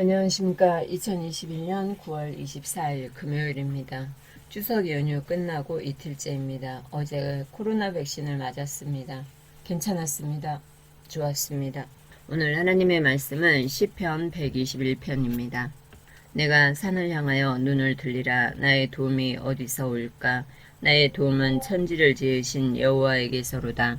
안녕하십니까. 2021년 9월 24일 금요일입니다. 추석 연휴 끝나고 이틀째입니다. 어제 코로나 백신을 맞았습니다. 괜찮았습니다. 좋았습니다. 오늘 하나님의 말씀은 시편 121편입니다. 내가 산을 향하여 눈을 들리라 나의 도움이 어디서 올까 나의 도움은 천지를 지으신 여호와에게서로다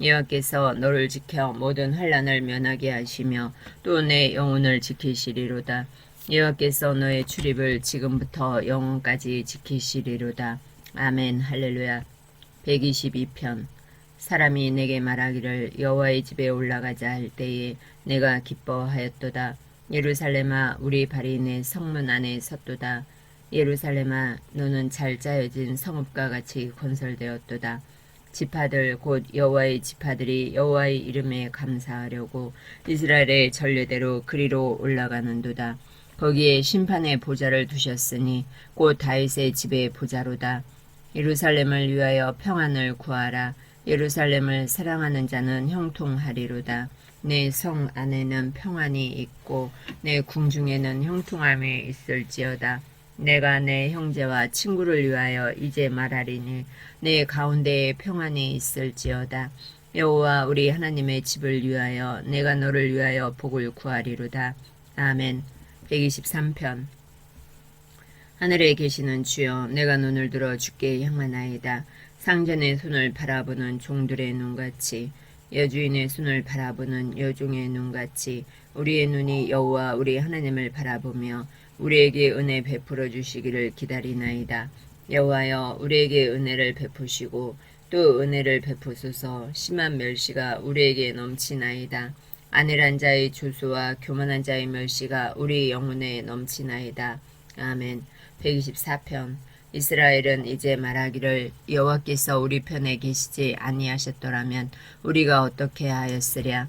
여호와께서 너를 지켜 모든 환란을 면하게 하시며 또 내 영혼을 지키시리로다. 여호와께서 너의 출입을 지금부터 영원까지 지키시리로다. 아멘 할렐루야. 122편 사람이 내게 말하기를 여호와의 집에 올라가자 할 때에 내가 기뻐하였도다. 예루살렘아 우리 발이 내 성문 안에 섰도다. 예루살렘아 너는 잘 짜여진 성읍과 같이 건설되었도다. 지파들 곧 여호와의 지파들이 여호와의 이름에 감사하려고 이스라엘의 전례대로 그리로 올라가는도다. 거기에 심판의 보좌를 두셨으니 곧 다윗의 집의 보좌로다. 예루살렘을 위하여 평안을 구하라. 예루살렘을 사랑하는 자는 형통하리로다. 내 성 안에는 평안이 있고 내 궁중에는 형통함이 있을지어다. 내가 내 형제와 친구를 위하여 이제 말하리니 내 가운데에 평안이 있을지어다. 여호와 우리 하나님의 집을 위하여 내가 너를 위하여 복을 구하리로다. 아멘. 123편 하늘에 계시는 주여 내가 눈을 들어 주께 향하나이다. 상전의 손을 바라보는 종들의 눈같이 여주인의 손을 바라보는 여종의 눈같이 우리의 눈이 여호와 우리 하나님을 바라보며 우리에게 은혜 베풀어 주시기를 기다리나이다. 여호와여 우리에게 은혜를 베푸시고 또 은혜를 베푸소서 심한 멸시가 우리에게 넘치나이다. 안일한 자의 주수와 교만한 자의 멸시가 우리 영혼에 넘치나이다. 아멘. 124편 이스라엘은 이제 말하기를 여호와께서 우리 편에 계시지 아니하셨더라면 우리가 어떻게 하였으랴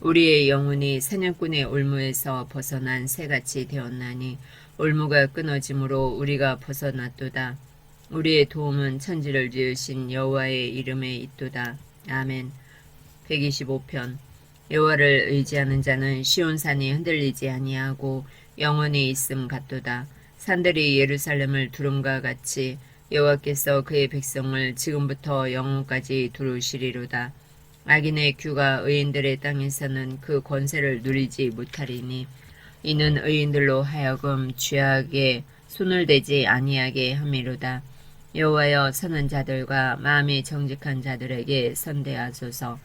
우리의 영혼이 사냥꾼의 올무에서 벗어난 새같이 되었나니 올무가 끊어짐으로 우리가 벗어났도다. 우리의 도움은 천지를 지으신 여호와의 이름에 있도다. 아멘. 125편 여호와를 의지하는 자는 시온산이 흔들리지 아니하고 영원히 있음 같도다. 산들이 예루살렘을 두름과 같이 여호와께서 그의 백성을 지금부터 영원까지 두루시리로다. 악인의 규가 의인들의 땅에서는 그 권세를 누리지 못하리니 이는 의인들로 하여금 죄악에 손을 대지 아니하게 함이로다. 여호와여 선한 자들과 마음이 정직한 자들에게 선대하소서.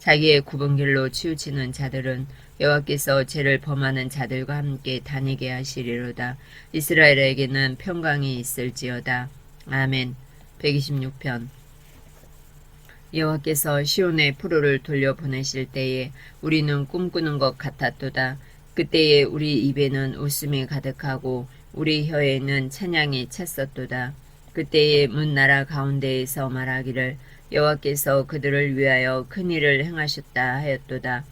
자기의 굽은 길로 치우치는 자들은 여호와께서 죄를 범하는 자들과 함께 다니게 하시리로다. 이스라엘에게는 평강이 있을지어다. 아멘. 126편 여호와께서 시온의 포로를 돌려 보내실 때에 우리는 꿈꾸는 것 같았도다. 그때에 우리 입에는 웃음이 가득하고 우리 혀에는 찬양이 찼었도다. 그때에 문나라 가운데에서 말하기를 여호와께서 그들을 위하여 큰 일을 행하셨다 하였도다.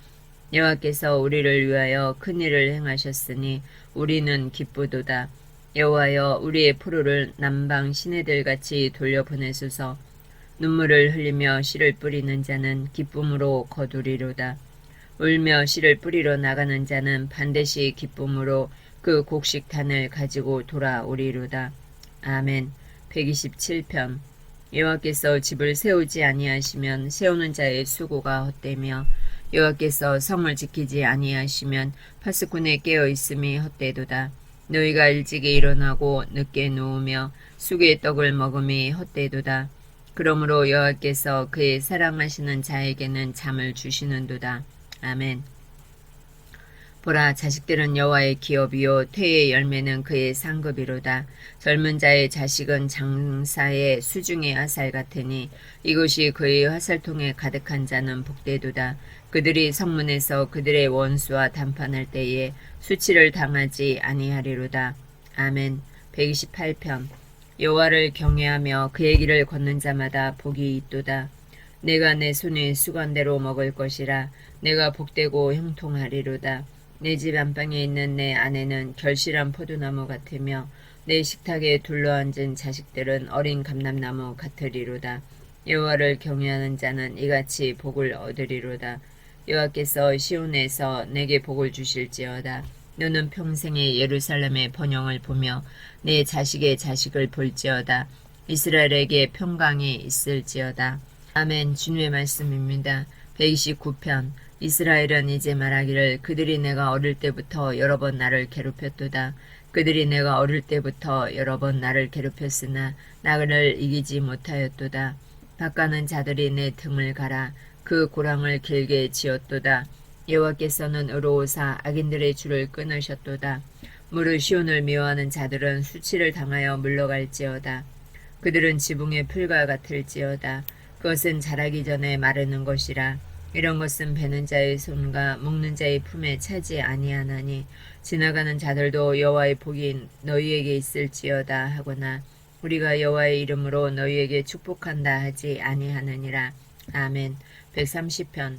여호와께서 우리를 위하여 큰 일을 행하셨으니 우리는 기쁘도다. 여호와여 우리의 포로를 남방 시내들 같이 돌려보내소서. 눈물을 흘리며 씨를 뿌리는 자는 기쁨으로 거두리로다. 울며 씨를 뿌리러 나가는 자는 반드시 기쁨으로 그 곡식탄을 가지고 돌아오리로다. 아멘. 127편 여호와께서 집을 세우지 아니하시면 세우는 자의 수고가 헛되며 여호와께서 성을 지키지 아니하시면 파수꾼의 깨어 있음이 헛되도다. 너희가 일찍이 일어나고 늦게 누우며 쑥의 떡을 먹음이 헛되도다. 그러므로 여호와께서 그의 사랑하시는 자에게는 잠을 주시는도다. 아멘. 보라 자식들은 여호와의 기업이요 퇴의 열매는 그의 상급이로다. 젊은 자의 자식은 장사의 수중의 화살 같으니 이것이 그의 화살통에 가득한 자는 복되도다. 그들이 성문에서 그들의 원수와談판할 때에 수치를 당하지 아니하리로다. 아멘. 128편 여호와를 경외하며 그의 길을 걷는 자마다 복이 있도다. 내가 내 손에 수건대로 먹을 것이라 내가 복되고 형통하리로다. 내 집 안방에 있는 내 아내는 결실한 포도나무 같으며 내 식탁에 둘러앉은 자식들은 어린 감람나무 같으리로다. 여호와를 경외하는 자는 이같이 복을 얻으리로다. 여호와께서 시온에서 내게 복을 주실지어다. 너는 평생에 예루살렘의 번영을 보며 내 자식의 자식을 볼지어다. 이스라엘에게 평강이 있을지어다. 아멘 주님의 말씀입니다. 129편 이스라엘은 이제 말하기를 그들이 내가 어릴 때부터 여러 번 나를 괴롭혔도다. 그들이 내가 어릴 때부터 여러 번 나를 괴롭혔으나 나를 이기지 못하였도다. 바가는 자들이 내 등을 갈아 그 고랑을 길게 지었도다. 여호와께서는 의로우사 악인들의 줄을 끊으셨도다. 무릇 시온을 미워하는 자들은 수치를 당하여 물러갈지어다. 그들은 지붕의 풀과 같을지어다. 그것은 자라기 전에 마르는 것이라. 이런 것은 베는 자의 손과 먹는 자의 품에 차지 아니하나니 지나가는 자들도 여호와의 복이 너희에게 있을지어다 하거나 우리가 여호와의 이름으로 너희에게 축복한다 하지 아니하느니라. 아멘. 130편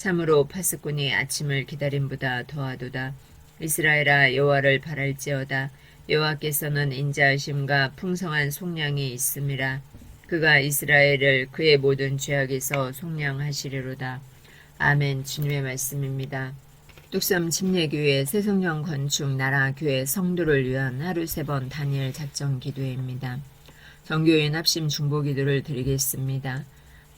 참으로 파수꾼이 아침을 기다림보다 더하도다. 이스라엘아 여호와를 바랄지어다. 여호와께서는 인자하심과 풍성한 속량이 있음이라. 그가 이스라엘을 그의 모든 죄악에서 속량하시리로다. 아멘 주님의 말씀입니다. 뚝섬 침례교회 새성령 건축 나라 교회 성도를 위한 하루 세 번 단일 작정 기도회입니다. 정교인 합심 중보 기도를 드리겠습니다.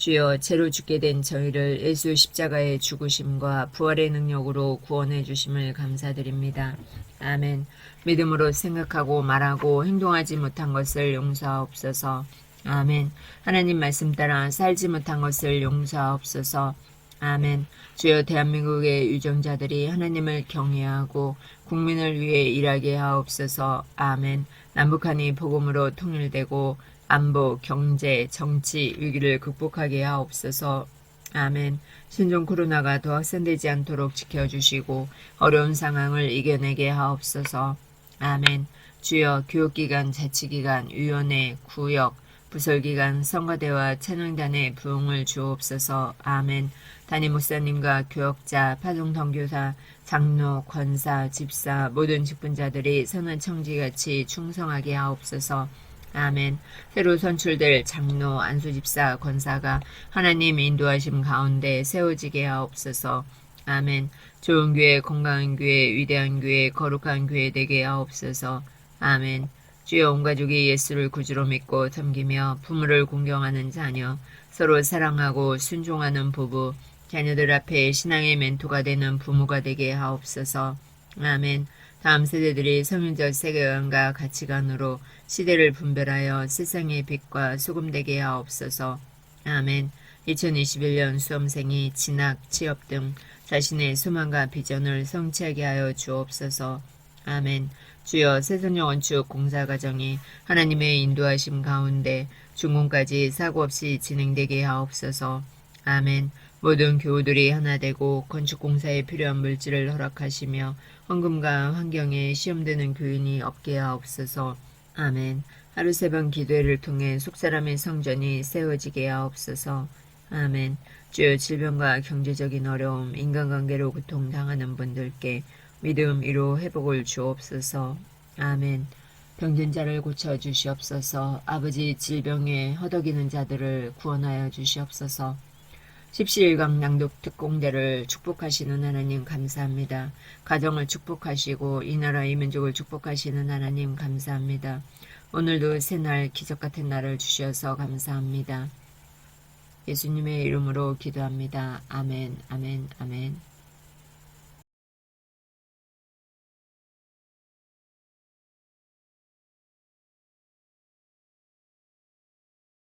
주여 죄로 죽게 된 저희를 예수 십자가의 죽으심과 부활의 능력으로 구원해 주심을 감사드립니다. 아멘. 믿음으로 생각하고 말하고 행동하지 못한 것을 용서하옵소서. 아멘. 하나님 말씀 따라 살지 못한 것을 용서하옵소서. 아멘. 주여 대한민국의 유정자들이 하나님을 경외하고 국민을 위해 일하게 하옵소서. 아멘. 남북한이 복음으로 통일되고 안보, 경제, 정치 위기를 극복하게 하옵소서. 아멘. 신종 코로나가 더 확산되지 않도록 지켜주시고 어려운 상황을 이겨내게 하옵소서. 아멘. 주여 교육기관, 자치기관, 위원회, 구역, 부설기관, 성가대와 찬양단의 부흥을 주옵소서. 아멘. 담임 목사님과 교역자, 파송선교사, 장로, 권사, 집사, 모든 직분자들이 선한 청지같이 충성하게 하옵소서. 아멘. 새로 선출될 장로, 안수집사, 권사가 하나님 인도하심 가운데 세워지게 하옵소서. 아멘. 좋은 교회, 건강한 교회, 위대한 교회, 거룩한 교회 되게 하옵소서. 아멘. 주여 온 가족이 예수를 구주로 믿고 섬기며 부모를 공경하는 자녀, 서로 사랑하고 순종하는 부부, 자녀들 앞에 신앙의 멘토가 되는 부모가 되게 하옵소서. 아멘. 다음 세대들이 성윤적 세계관과 가치관으로 시대를 분별하여 세상의 빛과 소금 되게 하옵소서. 아멘. 2021년 수험생이 진학, 취업 등 자신의 소망과 비전을 성취하게 하여 주옵소서. 아멘. 주여 세상의 원축 공사 과정이 하나님의 인도하심 가운데 중공까지 사고 없이 진행되게 하옵소서. 아멘. 모든 교우들이 하나 되고 건축 공사에 필요한 물질을 허락하시며 헌금과 환경에 시험되는 교인이 없게 하옵소서. 아멘. 하루 세 번 기도회를 통해 속사람의 성전이 세워지게 하옵소서. 아멘. 주여 질병과 경제적인 어려움, 인간관계로 고통당하는 분들께 믿음, 위로, 회복을 주옵소서. 아멘. 병든 자를 고쳐 주시옵소서. 아버지 질병에 허덕이는 자들을 구원하여 주시옵소서. 십시일강 낭독 특공대를 축복하시는 하나님 감사합니다. 가정을 축복하시고 이 나라 이 민족을 축복하시는 하나님 감사합니다. 오늘도 새날 기적 같은 날을 주셔서 감사합니다. 예수님의 이름으로 기도합니다. 아멘, 아멘, 아멘.